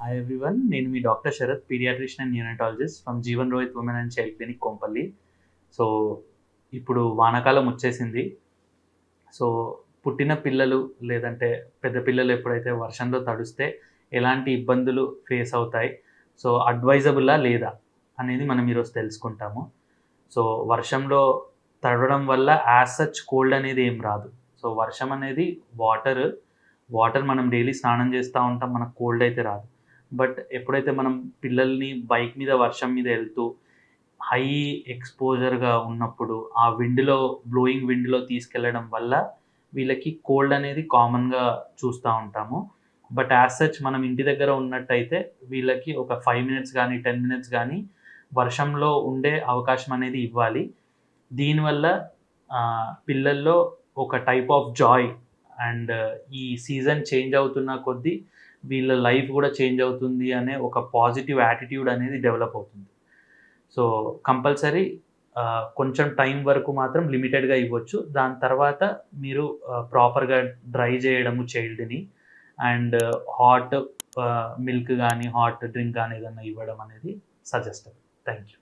Hi everyone నేను మీ doctor Sharath paediatrician and neonatologist from Jeevan Rohit women and child clinic Kompally. So ఇప్పుడు వానాకాలం వచ్చేసింది. So పుట్టిన పిల్లలు లేదంటే పెద్ద పిల్లలు ఎప్పుడైతే వర్షంలో తడుస్తే ఎలాంటి ఇబ్బందులు ఫేస్ అవుతాయి? సో అడ్వైజబుల్లా లేదా అనేది మనం ఈరోజు తెలుసుకుంటాము. సో వర్షంలో తడవడం వల్ల యాజ్ సచ్ కోల్డ్ అనేది ఏం రాదు. సో వర్షం అనేది వాటర్ వాటర్ మనం డైలీ స్నానం చేస్తూ ఉంటాం మనకు కోల్డ్ అయితే రాదు. బట్ ఎప్పుడైతే మనం పిల్లల్ని బైక్ మీద వర్షం మీద వెళ్తూ హై ఎక్స్పోజర్గా ఉన్నప్పుడు ఆ విండ్లో బ్లోయింగ్ విండ్లో తీసుకెళ్ళడం వల్ల వీళ్ళకి కోల్డ్ అనేది కామన్గా చూస్తూ ఉంటాము. బట్ యాజ్ సచ్ మనం ఇంటి దగ్గర ఉన్నట్టయితే వీళ్ళకి ఒక ఫైవ్ మినిట్స్ కానీ టెన్ మినిట్స్ కానీ వర్షంలో ఉండే అవకాశం అనేది ఇవ్వాలి. దీనివల్ల పిల్లల్లో ఒక టైప్ ఆఫ్ జాయ్ అండ్ ఈ సీజన్ చేంజ్ అవుతున్న కొద్దీ వీళ్ళ లైఫ్ కూడా చేంజ్ అవుతుంది అనే ఒక పాజిటివ్ యాటిట్యూడ్ అనేది డెవలప్ అవుతుంది. సో కంపల్సరీ కొంచెం టైం వరకు మాత్రం లిమిటెడ్గా ఇవ్వచ్చు. దాని తర్వాత మీరు ప్రాపర్గా డ్రై చేయడము చైల్డ్ని అండ్ హాట్ మిల్క్ కానీ హాట్ డ్రింక్ కానీ ఏదన్నా ఇవ్వడం అనేది సజెస్టబుల్ థ్యాంక్ యూ